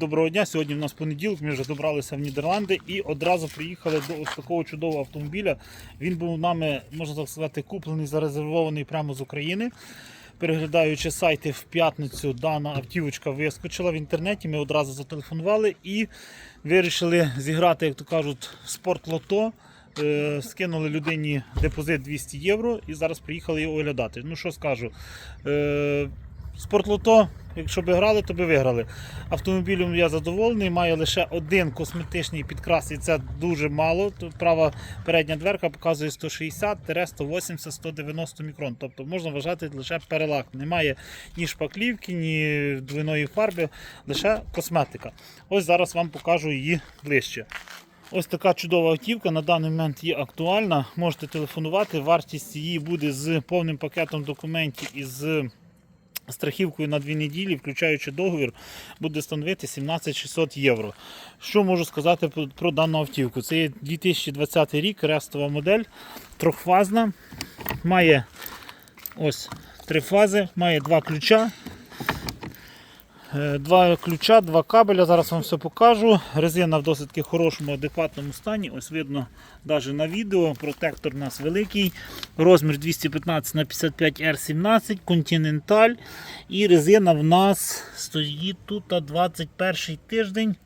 доброго дня. Сьогодні в нас понеділок, ми вже добралися в Нідерланди і одразу приїхали до ось такого чудового автомобіля. Він був нами, можна так сказати, куплений, зарезервований прямо з України. Переглядаючи сайти в п'ятницю, дана автівочка вискочила в інтернеті. Ми одразу зателефонували і вирішили зіграти, як то кажуть, спорт-лото. Е, Скинули людині депозит 200 євро і зараз приїхали його оглядати. Ну що скажу, е, спортлото, якщо б грали, то би виграли. Автомобілем я задоволений, має лише один косметичний підкрас, і це дуже мало. Тут права передня дверка показує 160, 180, 190 мікрон. Тобто можна вважати лише перелак. Немає ні шпаклівки, ні двойної фарби, лише косметика. Ось зараз вам покажу її ближче. Ось така чудова автівка на даний момент є актуальна. Можете телефонувати. Вартість її буде з повним пакетом документів і з страхівкою на дві неділі, включаючи договір, буде становити 17600 євро. Що можу сказати про, про дану автівку? Це є 2020 рік, рестова модель, трьохфазна. Має ось три фази, має два ключа. Е, Два ключа, два кабеля, зараз вам все покажу. Резина в досить хорошому, адекватному стані. Ось видно навіть на відео. Протектор у нас великий. Розмір 215 на 55 R17, Continental. І резина в нас стоїть тут 21 тиждень.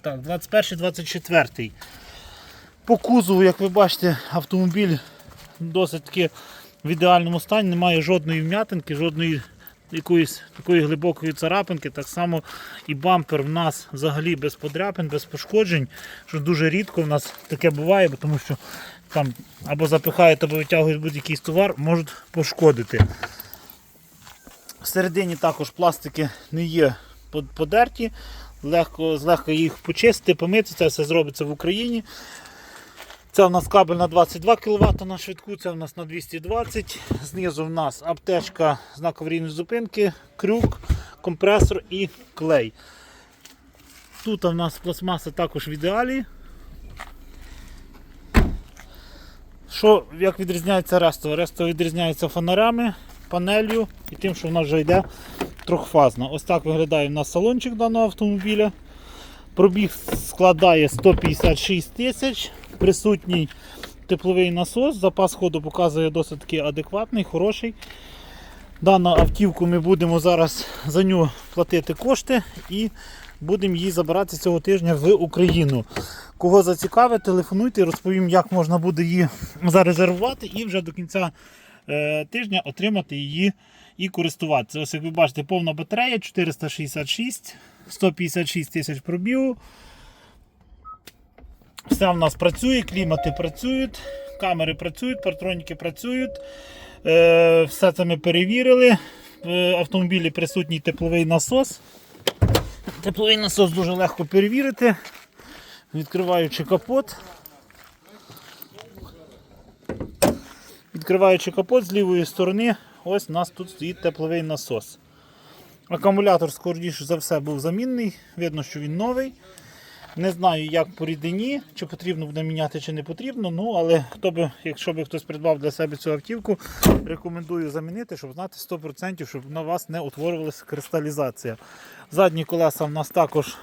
Так, 21-24. По кузову, як ви бачите, автомобіль досить в ідеальному стані, немає жодної вм'ятинки, жодної якоїсь такої глибокої царапинки. Так само і бампер в нас взагалі без подряпин, без пошкоджень, що дуже рідко в нас таке буває, тому що там або запихають, або витягують будь-якийсь товар, можуть пошкодити. Всередині також пластики не є подерті, легко, злегка їх почистити, помити, це все зробиться в Україні. Це у нас кабель на 22 кВт на швидку, це у нас на 220. Знизу в нас аптечка знак аварійної зупинки, крюк, компресор і клей. Тут у нас пластмаса також в ідеалі. Що, як відрізняється Рестова? Рестова відрізняється фонарями, панелью і тим, що вона вже йде трьохфазна. Ось так виглядає у нас салончик даного автомобіля. Пробіг складає 156 тисяч. Присутній тепловий насос. Запас ходу показує досить таки адекватний, хороший. Дану автівку ми будемо зараз за нього платити кошти і будемо її забирати цього тижня в Україну. Кого зацікавить, телефонуйте, розповім, як можна буде її зарезервувати і вже до кінця тижня отримати її і користуватися. Ось як ви бачите, повна батарея 466, 156 тисяч пробігу. Все в нас працює, клімати працюють, камери працюють, партроніки працюють. Е, все це ми перевірили. В автомобілі присутній тепловий насос. Тепловий насос дуже легко перевірити. Відкриваючи капот. Відкриваючи капот з лівої сторони, ось у нас тут стоїть тепловий насос. Акумулятор, скоріше за все, був замінний. Видно, що він новий. Не знаю, як по рідині, чи потрібно буде міняти, чи не потрібно. Ну, але хто би, якщо би хтось придбав для себе цю автівку, рекомендую замінити, щоб знати 100%, щоб на вас не утворювалася кристалізація. Задні колеса в нас також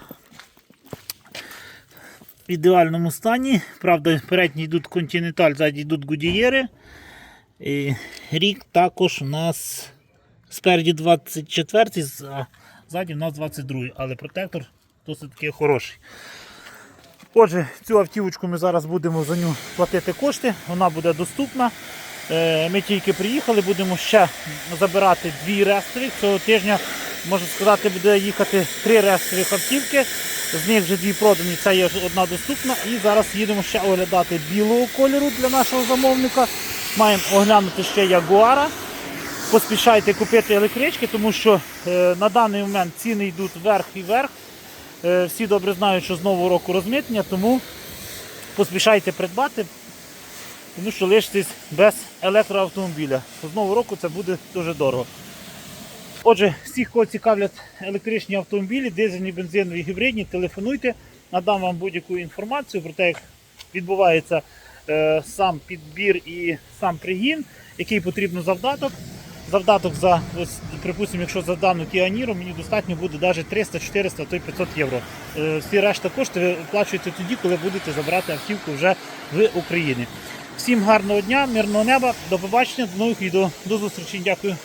в ідеальному стані. Правда, передні йдуть Continental, ззаді йдуть Гудієри. Рік також у нас спереді 24, а ззаді у нас 22, але протектор досить таки хороший. Отже, цю автівочку ми зараз будемо за нього платити кошти, вона буде доступна. Е, Ми тільки приїхали, будемо ще забирати дві рестових. Цього тижня, можна сказати, буде їхати три рестових автівки. З них вже дві продані, це є одна доступна. І зараз їдемо ще оглядати білого кольору для нашого замовника. Маємо оглянути ще Ягуара. Поспішайте купити електрички, тому що е, на даний момент ціни йдуть вверх і вверх. Е, Всі добре знають, що з нового року розмитнення, тому поспішайте придбати, тому що лишитесь без електроавтомобіля. З нового року це буде дуже дорого. Отже, всіх, кого цікавлять електричні автомобілі, дизельні, бензинові, гібридні, телефонуйте, надам вам будь-яку інформацію про те, як відбувається сам підбір і сам пригін, який потрібно завдаток. завдаток за, ось, припустимо, якщо за дану Кіаніру, мені достатньо буде навіть 300, 400, то й 500 євро. Е, Всі решта кошти ви тоді, коли будете забирати автівку вже в Україні. Всім гарного дня, мирного неба, до побачення, до нових відео. До зустрічі. Дякую.